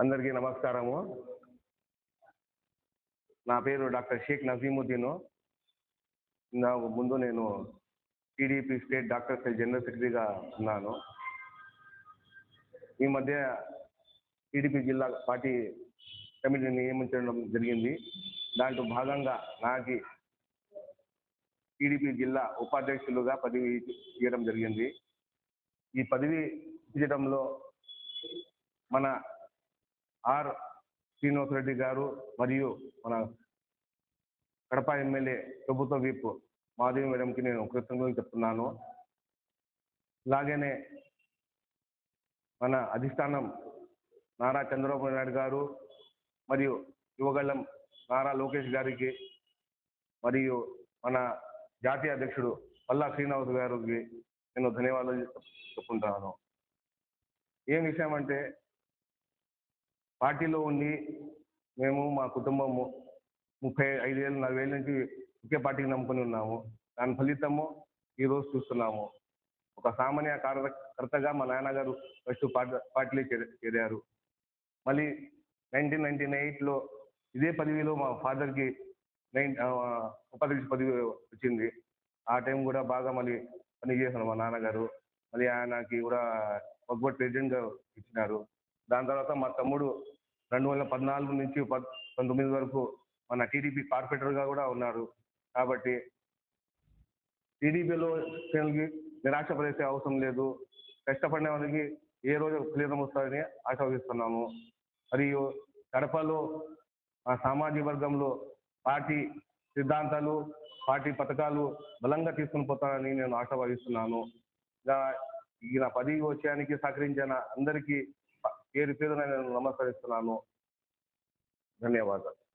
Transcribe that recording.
అందరికీ నమస్కారము. నా పేరు డాక్టర్ షేక్ నజీముద్దీన్. నాకు ముందు నేను టీడీపీ స్టేట్ డాక్టర్ జనరల్ సెక్రటరీగా ఉన్నాను. ఈ మధ్య టీడీపీ జిల్లా పార్టీ కమిటీని నియమించడం జరిగింది. దాంట్లో భాగంగా నాకు టీడీపీ జిల్లా ఉపాధ్యక్షులుగా పదవి ఇవ్వడం జరిగింది. ఈ పదవి ఇవ్వడంలో మన ఆర్ శ్రీనివాస్ రెడ్డి గారు మరియు మన కడప ఎమ్మెల్యే ప్రభుత్వ విప్ మాధవి మేడంకి నేను కృతజ్ఞతలు చెప్తున్నాను. ఇలాగనే మన అధిష్టానం నారా చంద్రబాబు నాయుడు గారు మరియు యువగళ్ళం నారా లోకేష్ గారికి మరియు మన జాతీయ అధ్యక్షుడు పల్లా శ్రీనివాస్ గారికి నేను ధన్యవాదాలు చెప్పుకుంటున్నాను ఏం విషయం అంటే పార్టీలో ఉండి మేము మా కుటుంబము ముప్పై ఐదేళ్ళు నలభై ఏళ్ళ నుంచి ఒకే పార్టీకి నమ్ముకొని ఉన్నాము. దాని ఫలితము ఈరోజు చూస్తున్నాము. ఒక సామాన్య కార్యకర్తగా మా నాన్నగారు ఫస్ట్ పార్టీ పార్టీలో చేరారు. మళ్ళీ నైన్టీన్ నైన్టీ ఎయిట్లో ఇదే పదవిలో మా ఫాదర్కి నైన్ ఉపాధ్యక్ష పదవి వచ్చింది. ఆ టైం కూడా బాగా మళ్ళీ పనిచేశాను మా నాన్నగారు. మళ్ళీ ఆయనకి కూడా ఒక్కొక్క ప్రెసిడెంట్గా ఇచ్చినారు. దాని తర్వాత మా తమ్ముడు రెండు వేల పద్నాలుగు నుంచి పద్ పంతొమ్మిది వరకు మన టీడీపీ కార్పొరేటర్గా కూడా ఉన్నారు. కాబట్టి టీడీపీలో శ్రేణులకి నిరాశపడే అవసరం లేదు. కష్టపడిన వాళ్ళకి ఏ రోజు ఫలితం వస్తుందని ఆశాదిస్తున్నాము మరియు కడపలో ఆ సామాజిక వర్గంలో పార్టీ సిద్ధాంతాలు పార్టీ పథకాలు బలంగా తీసుకుని పోతానని నేను ఆశాభావిస్తున్నాను ఇక ఈ నా పదవి వచ్చేయడానికి సహకరించిన అందరికీ పేరు పేరున నేను నమస్కరిస్తున్నాను. ధన్యవాదాలు.